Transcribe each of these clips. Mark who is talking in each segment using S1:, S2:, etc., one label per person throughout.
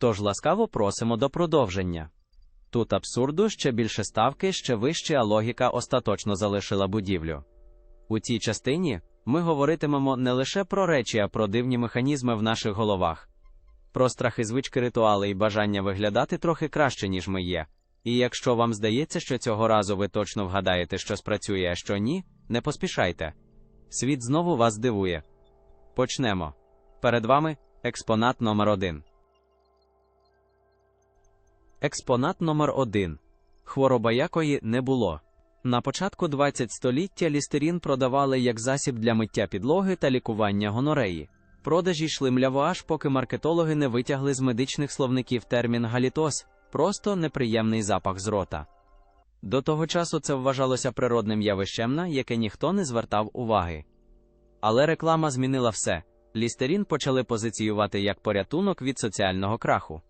S1: Тож ласкаво просимо до продовження. Тут абсурду ще більше ставки, ще вище, а логіка остаточно залишила будівлю. У цій частині ми говоритимемо не лише про речі, а про дивні механізми в наших головах, про страхи, звички, ритуали і бажання виглядати трохи краще, ніж ми є. І якщо вам здається, що цього разу ви точно вгадаєте, що спрацює, а що ні, не поспішайте. Світ знову вас дивує. Почнемо. Перед вами експонат номер 1 Експонат номер 1 Хвороба якої не було. На початку 20 століття лістерін продавали як засіб для миття підлоги та лікування гонореї. Продажі йшли мляво аж поки маркетологи не витягли з медичних словників термін галітоз просто неприємний запах з рота. До того часу це вважалося природним явищем, на яке ніхто не звертав уваги. Але реклама змінила все. Лістерін почали позиціювати як порятунок від соціального краху.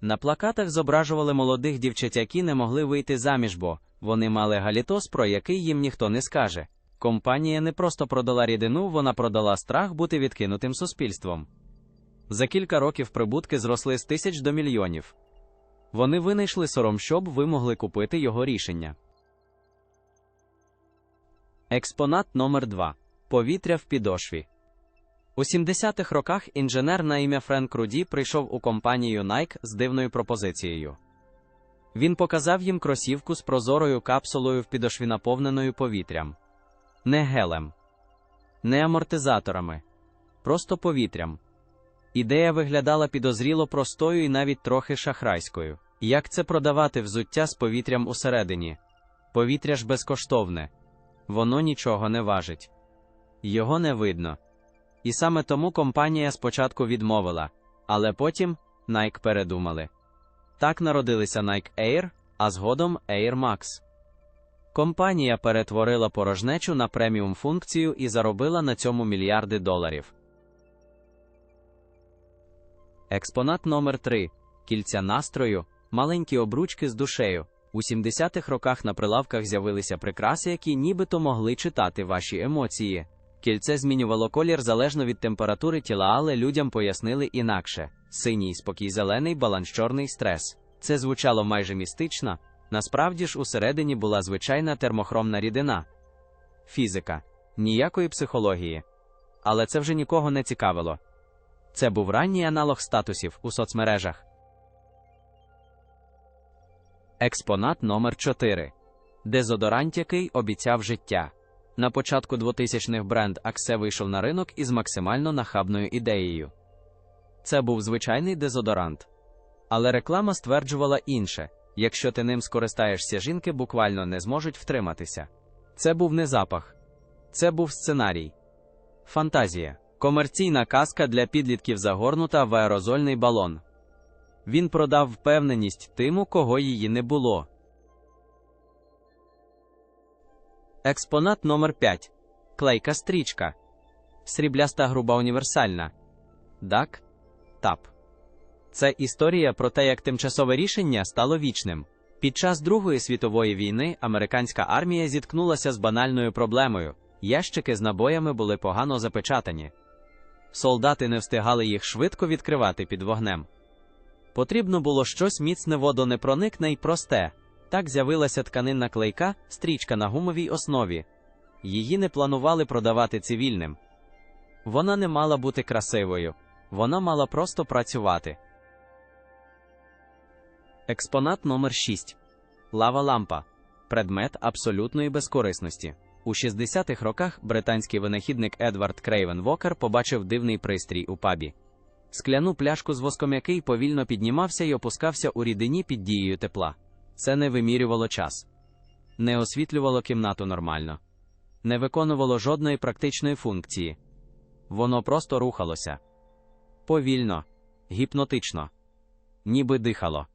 S1: На плакатах зображували молодих дівчат, які не могли вийти заміж, бо вони мали галітоз, про який їм ніхто не скаже. Компанія не просто продала рідину, вона продала страх бути відкинутим суспільством. За кілька років прибутки зросли з тисяч до мільйонів. Вони винайшли сором, щоб ви могли купити його рішення. Експонат номер 2 Повітря в підошві. У 70-х роках інженер на ім'я Френк Руді прийшов у компанію Nike з дивною пропозицією. Він показав їм кросівку з прозорою капсулою в підошві наповненою повітрям. Не гелем, не амортизаторами, просто повітрям. Ідея виглядала підозріло простою і навіть трохи шахрайською. Як це продавати взуття з повітрям усередині? Повітря ж безкоштовне, воно нічого не важить, його не видно. І саме тому компанія спочатку відмовила, але потім Nike передумали. Так народилися Nike Air, а згодом Air Max. Компанія перетворила порожнечу на преміум функцію і заробила на цьому мільярди доларів. Експонат номер 3 Кільця настрою, маленькі обручки з душею. У 70-х роках на прилавках з'явилися прикраси, які нібито могли читати ваші емоції. Кільце змінювало колір залежно від температури тіла, але людям пояснили інакше: синій спокій, зелений, баланс, чорний стрес. Це звучало майже містично. Насправді ж усередині була звичайна термохромна рідина. Фізика, ніякої психології. Але це вже нікого не цікавило. Це був ранній аналог статусів у соцмережах. Експонат номер 4 Дезодорант, який обіцяв життя. На початку 2000-х бренд Аксе вийшов на ринок із максимально нахабною ідеєю. Це був звичайний дезодорант. Але реклама стверджувала інше якщо ти ним скористаєшся, жінки буквально не зможуть втриматися. Це був не запах, це був сценарій, фантазія, комерційна казка для підлітків загорнута в аерозольний балон. Він продав впевненість тим, у кого її не було. Експонат номер 5 Клейка стрічка. Срібляста груба універсальна. Дак. Тап. Це історія про те, як тимчасове рішення стало вічним. Під час Другої світової війни американська армія зіткнулася з банальною проблемою. Ящики з набоями були погано запечатані. Солдати не встигали їх швидко відкривати під вогнем. Потрібно було щось міцне водонепроникне й просте. Так з'явилася тканинна клейка, стрічка на гумовій основі. Її не планували продавати цивільним. Вона не мала бути красивою, вона мала просто працювати. Експонат номер 6 Лава лампа. Предмет абсолютної безкорисності. У 60-х роках британський винахідник Едвард Крейвен Вокер побачив дивний пристрій у пабі. Скляну пляшку з воском, який повільно піднімався і опускався у рідині під дією тепла. Це не вимірювало час, не освітлювало кімнату нормально, не виконувало жодної практичної функції. Воно просто рухалося повільно, гіпнотично, ніби дихало.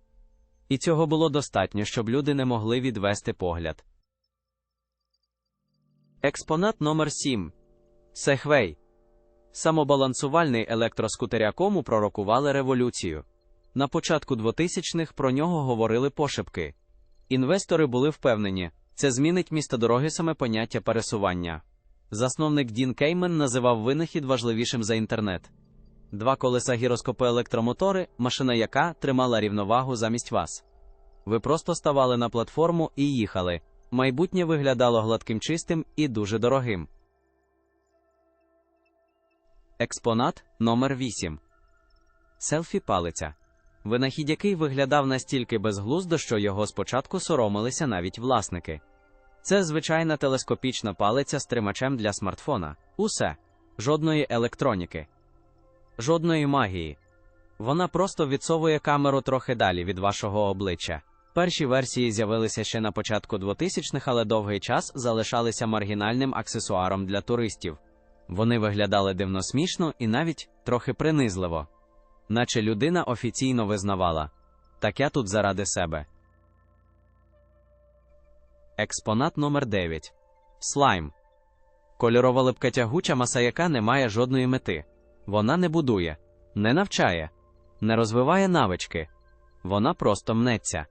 S1: І цього було достатньо, щоб люди не могли відвести погляд. Експонат номер 7 Сегвей. Самобалансувальний електроскутеря кому пророкували революцію. На початку 2000-х про нього говорили пошепки. Інвестори були впевнені, це змінить місто дороги саме поняття пересування. Засновник Дін Кеймен називав винахід важливішим за інтернет. Два колеса гіроскопи електромотори, машина яка тримала рівновагу замість вас. Ви просто ставали на платформу і їхали. Майбутнє виглядало гладким чистим і дуже дорогим. Експонат номер 8 Селфі палиця. Винахід який виглядав настільки безглуздо, що його спочатку соромилися навіть власники. Це звичайна телескопічна палиця з тримачем для смартфона. Усе. Жодної електроніки, жодної магії. Вона просто відсовує камеру трохи далі від вашого обличчя. Перші версії з'явилися ще на початку 2000-х, але довгий час залишалися маргінальним аксесуаром для туристів. Вони виглядали дивно смішно і навіть трохи принизливо, наче людина офіційно визнавала так я тут заради себе. Експонат номер 9 Слайм. Кольорова липка тягуча маса, яка не має жодної мети. Вона не будує, не навчає, не розвиває навички. Вона просто мнеться.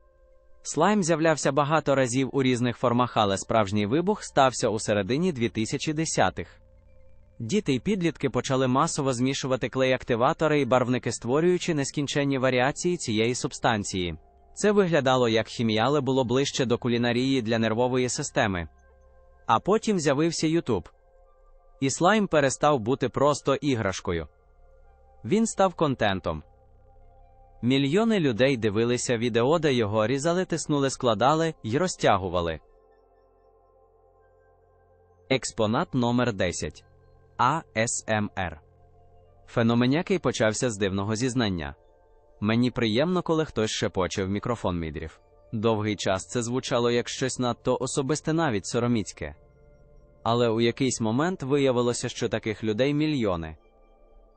S1: Слайм з'являвся багато разів у різних формах, але справжній вибух стався у середині 2010-х. Діти й підлітки почали масово змішувати клей-активатори і барвники, створюючи нескінченні варіації цієї субстанції. Це виглядало як хімія, але було ближче до кулінарії для нервової системи. А потім з'явився Ютуб. І слайм перестав бути просто іграшкою. Він став контентом. Мільйони людей дивилися відео, де його різали, тиснули, складали й розтягували. Експонат номер 10 АСМР. Феномен який почався з дивного зізнання. Мені приємно, коли хтось шепоче в мікрофон мідрів. Довгий час це звучало як щось надто особисте, навіть сороміцьке. Але у якийсь момент виявилося, що таких людей мільйони.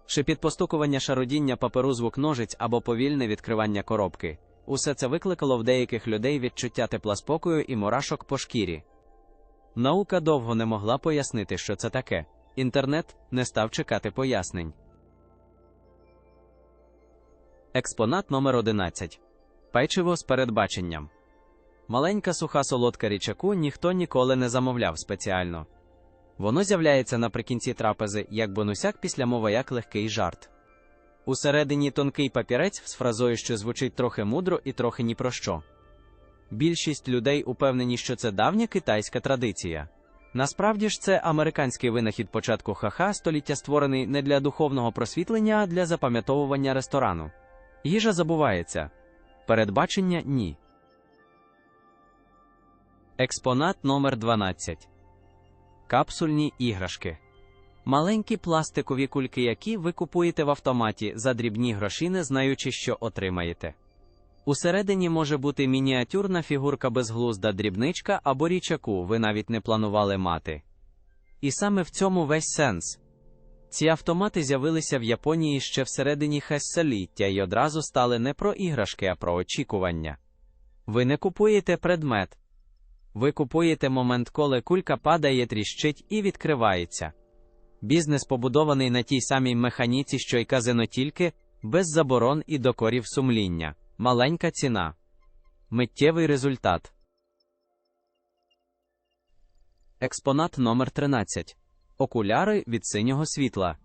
S1: Шепіт постукування шародіння паперу звук ножиць або повільне відкривання коробки. Усе це викликало в деяких людей відчуття тепла спокою і мурашок по шкірі. Наука довго не могла пояснити, що це таке. Інтернет не став чекати пояснень. Експонат номер 11 Печиво з передбаченням. Маленька суха солодка річаку ніхто ніколи не замовляв спеціально. Воно з'являється наприкінці трапези як бонусяк після мови як легкий жарт. Усередині тонкий папірець з фразою, що звучить трохи мудро і трохи ні про що. Більшість людей упевнені, що це давня китайська традиція. Насправді ж це американський винахід початку ха-ха століття створений не для духовного просвітлення, а для запам'ятовування ресторану. Їжа забувається. Передбачення ні. Експонат номер 12 Капсульні іграшки. Маленькі пластикові кульки, які ви купуєте в автоматі за дрібні гроші, не знаючи, що отримаєте. Усередині може бути мініатюрна фігурка безглузда дрібничка або річаку, ви навіть не планували мати. І саме в цьому весь сенс. Ці автомати з'явилися в Японії ще всередині хессаліття і одразу стали не про іграшки, а про очікування. Ви не купуєте предмет. Ви купуєте момент, коли кулька падає, тріщить і відкривається. Бізнес побудований на тій самій механіці, що й казино тільки без заборон і докорів сумління. Маленька ціна. Миттєвий результат. Експонат номер 13 Окуляри від синього світла.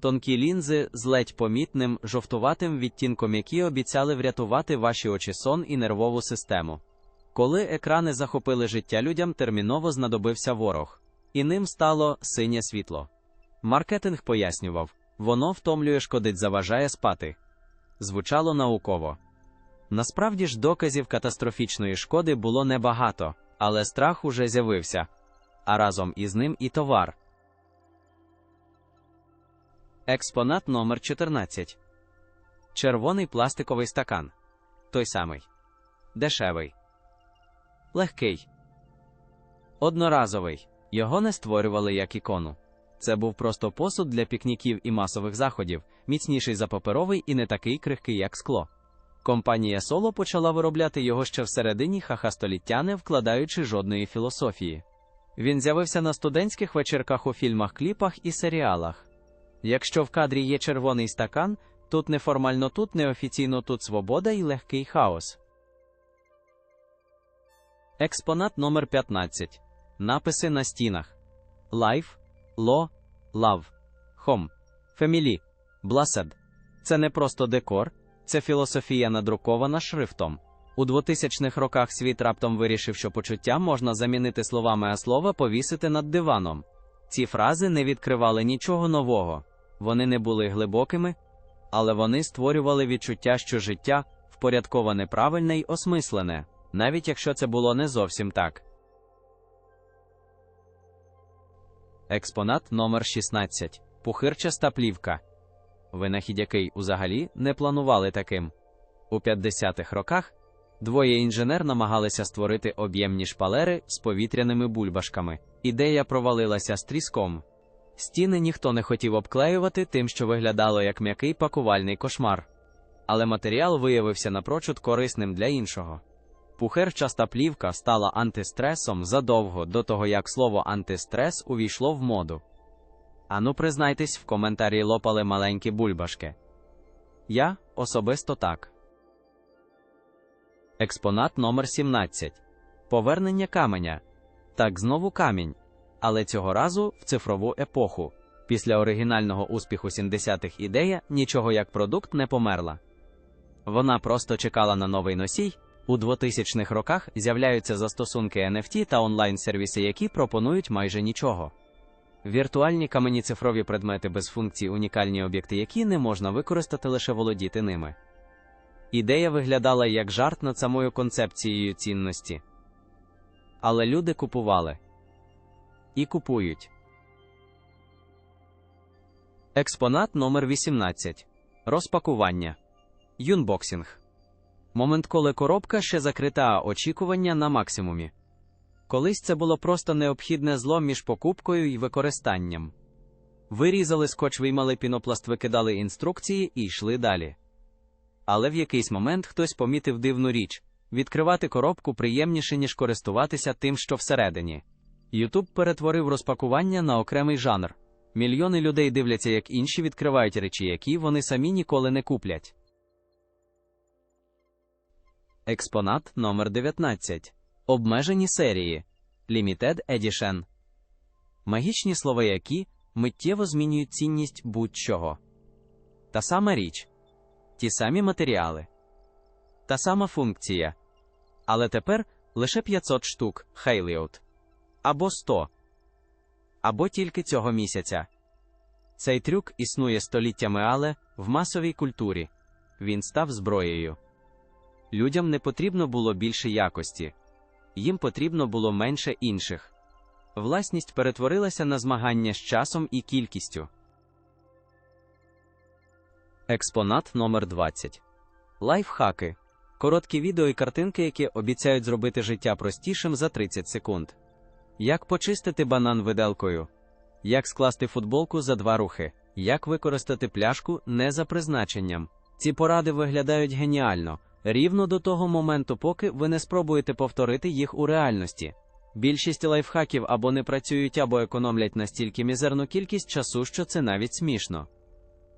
S1: Тонкі лінзи з ледь помітним жовтуватим відтінком, які обіцяли врятувати ваші очі сон і нервову систему. Коли екрани захопили життя людям, терміново знадобився ворог, і ним стало синє світло. Маркетинг пояснював воно втомлює, шкодить, заважає спати. Звучало науково. Насправді ж доказів катастрофічної шкоди було небагато, але страх уже з'явився, а разом із ним і товар. Експонат номер 14 Червоний пластиковий стакан. Той самий. Дешевий. Легкий. Одноразовий. Його не створювали як ікону. Це був просто посуд для пікніків і масових заходів, міцніший за паперовий і не такий крихкий, як скло. Компанія Соло почала виробляти його ще всередині хаха століття, не вкладаючи жодної філософії. Він з'явився на студентських вечірках у фільмах, кліпах і серіалах. Якщо в кадрі є червоний стакан, тут неформально тут, неофіційно тут свобода і легкий хаос. Експонат номер 15 Написи на стінах Life, Law, Love, Home, Family, Бласед. Це не просто декор, це філософія надрукована шрифтом. У 2000-х роках світ раптом вирішив, що почуття можна замінити словами, а слова повісити над диваном. Ці фрази не відкривали нічого нового, вони не були глибокими, але вони створювали відчуття, що життя впорядковане правильне й осмислене, навіть якщо це було не зовсім так. Експонат номер 16 Пухирчаста плівка. Винахід який узагалі не планували таким. У 50-х роках двоє інженер намагалися створити об'ємні шпалери з повітряними бульбашками. Ідея провалилася з тріском. Стіни ніхто не хотів обклеювати тим, що виглядало як м'який пакувальний кошмар. Але матеріал виявився напрочуд корисним для іншого. Пухирчаста плівка стала антистресом задовго до того, як слово антистрес увійшло в моду. Ану, признайтесь, в коментарі лопали маленькі бульбашки. Я особисто так. Експонат номер 17 Повернення каменя. Так, знову камінь. Але цього разу в цифрову епоху. Після оригінального успіху 70-х ідея нічого як продукт не померла. Вона просто чекала на новий носій. У 2000-х роках з'являються застосунки NFT та онлайн-сервіси, які пропонують майже нічого. Віртуальні камені цифрові предмети без функцій, унікальні об'єкти, які не можна використати лише володіти ними. Ідея виглядала як жарт над самою концепцією цінності. Але люди купували і купують. Експонат номер 18 Розпакування. Юнбоксінг. Момент, коли коробка ще закрита, а очікування на максимумі. Колись це було просто необхідне зло між покупкою і використанням. Вирізали скотч, виймали пінопласт, викидали інструкції і йшли далі. Але в якийсь момент хтось помітив дивну річ відкривати коробку приємніше, ніж користуватися тим, що всередині. Ютуб перетворив розпакування на окремий жанр. Мільйони людей дивляться, як інші відкривають речі, які вони самі ніколи не куплять. Експонат номер 19 Обмежені серії Limited Edition. Магічні слова, які миттєво змінюють цінність будь-чого. Та сама річ. Ті самі матеріали. Та сама функція. Але тепер лише 500 штук Хейліот. Або 100. Або тільки цього місяця. Цей трюк існує століттями, але в масовій культурі він став зброєю. Людям не потрібно було більше якості, їм потрібно було менше інших. Власність перетворилася на змагання з часом і кількістю. Експонат номер 20 Лайфхаки. Короткі відео і картинки, які обіцяють зробити життя простішим за 30 секунд. Як почистити банан виделкою. Як скласти футболку за два рухи. Як використати пляшку не за призначенням. Ці поради виглядають геніально, рівно до того моменту, поки ви не спробуєте повторити їх у реальності. Більшість лайфхаків або не працюють, або економлять настільки мізерну кількість часу, що це навіть смішно.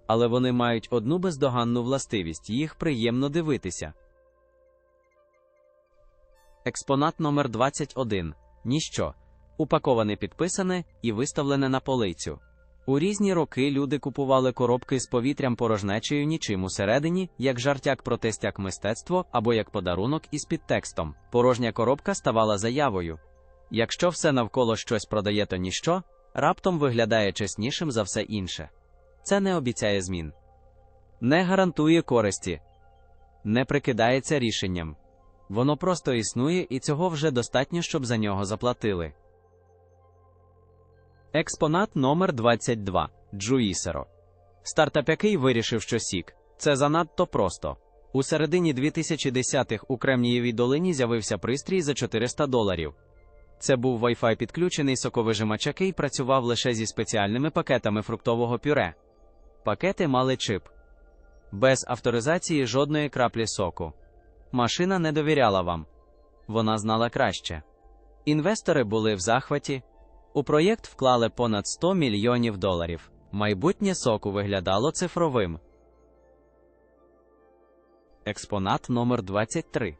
S1: Але вони мають одну бездоганну властивість їх приємно дивитися. Експонат номер 21 Ніщо. Упаковане підписане і виставлене на полицю. У різні роки люди купували коробки з повітрям порожнечею нічим усередині, як жартяк про тестяк мистецтво або як подарунок із підтекстом. Порожня коробка ставала заявою. Якщо все навколо щось продає, то ніщо, раптом виглядає чеснішим за все інше. Це не обіцяє змін, не гарантує користі, не прикидається рішенням. Воно просто існує, і цього вже достатньо, щоб за нього заплатили. Експонат номер 22 Джуїсеро. Стартап, який вирішив, що Сік. Це занадто просто. У середині 2010-х у Кремнієвій долині з'явився пристрій за 400 доларів. Це був Wi-Fi підключений соковижимач, який працював лише зі спеціальними пакетами фруктового пюре. Пакети мали чип. Без авторизації жодної краплі соку. Машина не довіряла вам. Вона знала краще. Інвестори були в захваті. У проєкт вклали понад 100 мільйонів доларів. Майбутнє соку виглядало цифровим. Експонат номер 23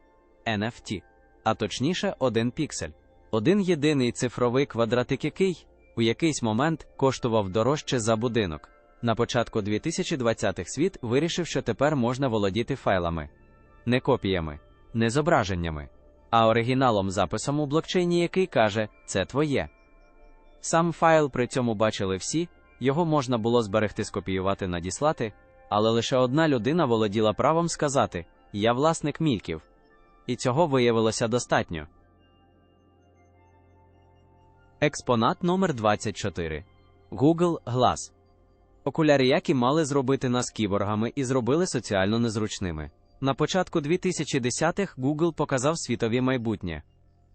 S1: NFT. А точніше, один піксель. Один єдиний цифровий квадратик, який у якийсь момент коштував дорожче за будинок. На початку 2020-х світ вирішив, що тепер можна володіти файлами, не копіями, не зображеннями, а оригіналом записом у блокчейні, який каже, це твоє. Сам файл при цьому бачили всі, його можна було зберегти, скопіювати, надіслати, але лише одна людина володіла правом сказати Я власник мільків. І цього виявилося достатньо. Експонат номер 24 Google Glass. Окуляри, які мали зробити нас кіборгами і зробили соціально незручними. На початку 2010-х Google показав світові майбутнє,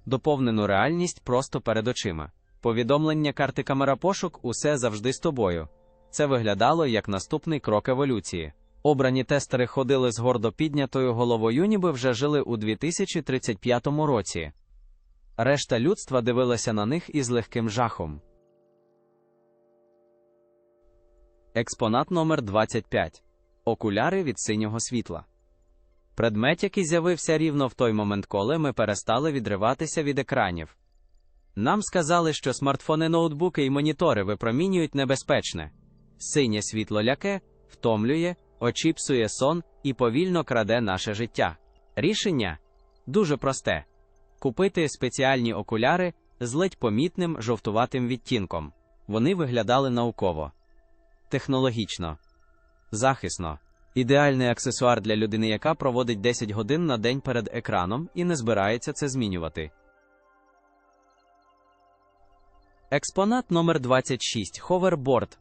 S1: доповнену реальність просто перед очима. Повідомлення карти камера пошук усе завжди з тобою. Це виглядало як наступний крок еволюції. Обрані тестери ходили з гордо піднятою головою, ніби вже жили у 2035 році. Решта людства дивилася на них із легким жахом. Експонат номер 25 Окуляри від синього світла. Предмет, який з'явився рівно в той момент, коли ми перестали відриватися від екранів. Нам сказали, що смартфони, ноутбуки і монітори випромінюють небезпечне. Синє світло ляке, втомлює, очіпсує сон і повільно краде наше життя. Рішення дуже просте: купити спеціальні окуляри з ледь помітним жовтуватим відтінком. Вони виглядали науково, технологічно, захисно. Ідеальний аксесуар для людини, яка проводить 10 годин на день перед екраном і не збирається це змінювати. Експонат номер 26 Ховерборд.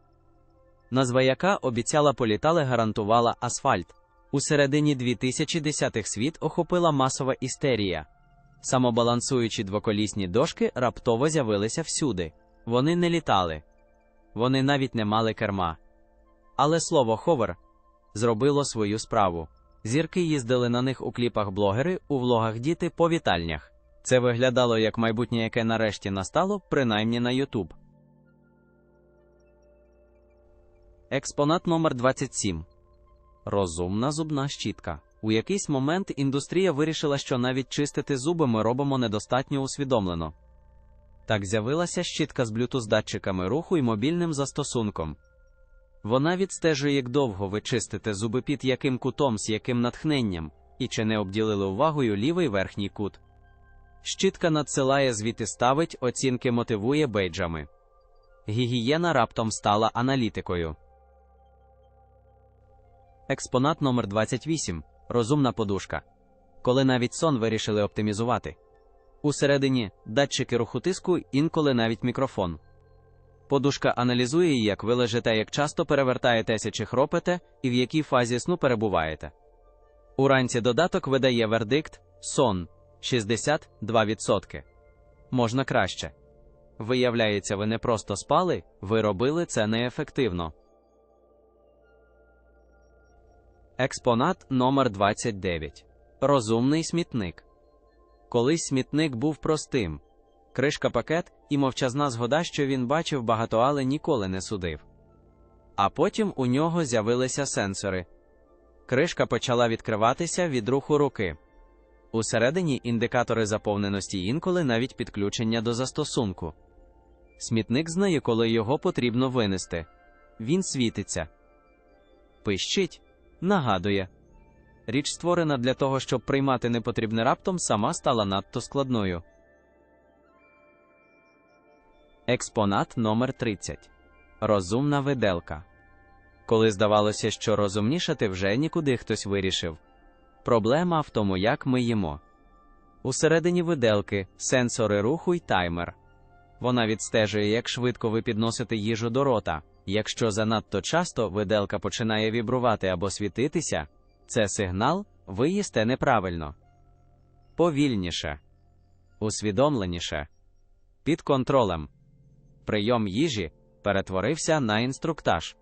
S1: Назва яка обіцяла політали гарантувала асфальт. У середині 2010-х світ охопила масова істерія. Самобалансуючі двоколісні дошки раптово з'явилися всюди. Вони не літали, вони навіть не мали керма. Але слово ховер зробило свою справу. Зірки їздили на них у кліпах блогери, у влогах діти по вітальнях. Це виглядало як майбутнє, яке нарешті настало, принаймні на YouTube. Експонат номер 27 Розумна зубна щітка. У якийсь момент індустрія вирішила, що навіть чистити зуби ми робимо недостатньо усвідомлено. Так з'явилася щітка з блютуз датчиками руху і мобільним застосунком. Вона відстежує, як довго ви чистите зуби під яким кутом, з яким натхненням, і чи не обділили увагою лівий верхній кут. Щітка надсилає звіти ставить, оцінки мотивує бейджами. Гігієна раптом стала аналітикою. Експонат номер 28 Розумна подушка. Коли навіть сон вирішили оптимізувати. Усередині датчики руху тиску, інколи навіть мікрофон. Подушка аналізує, як ви лежите, як часто перевертаєтеся чи хропите, і в якій фазі сну перебуваєте. Уранці додаток видає вердикт сон 62%. Можна краще. Виявляється, ви не просто спали, ви робили це неефективно. Експонат номер 29 Розумний смітник. Колись смітник був простим. Кришка пакет і мовчазна згода, що він бачив багато, але ніколи не судив. А потім у нього з'явилися сенсори. Кришка почала відкриватися від руху руки. Усередині індикатори заповненості інколи навіть підключення до застосунку. Смітник знає, коли його потрібно винести. Він світиться. Пищить, нагадує. Річ створена для того, щоб приймати непотрібне раптом, сама стала надто складною. Експонат номер 30 Розумна виделка. Коли здавалося, що розумнішати вже нікуди хтось вирішив. Проблема в тому, як ми їмо. Усередині виделки сенсори руху й таймер. Вона відстежує, як швидко ви підносите їжу до рота. Якщо занадто часто виделка починає вібрувати або світитися, це сигнал ви їсте неправильно. Повільніше, усвідомленіше, під контролем. Прийом їжі перетворився на інструктаж.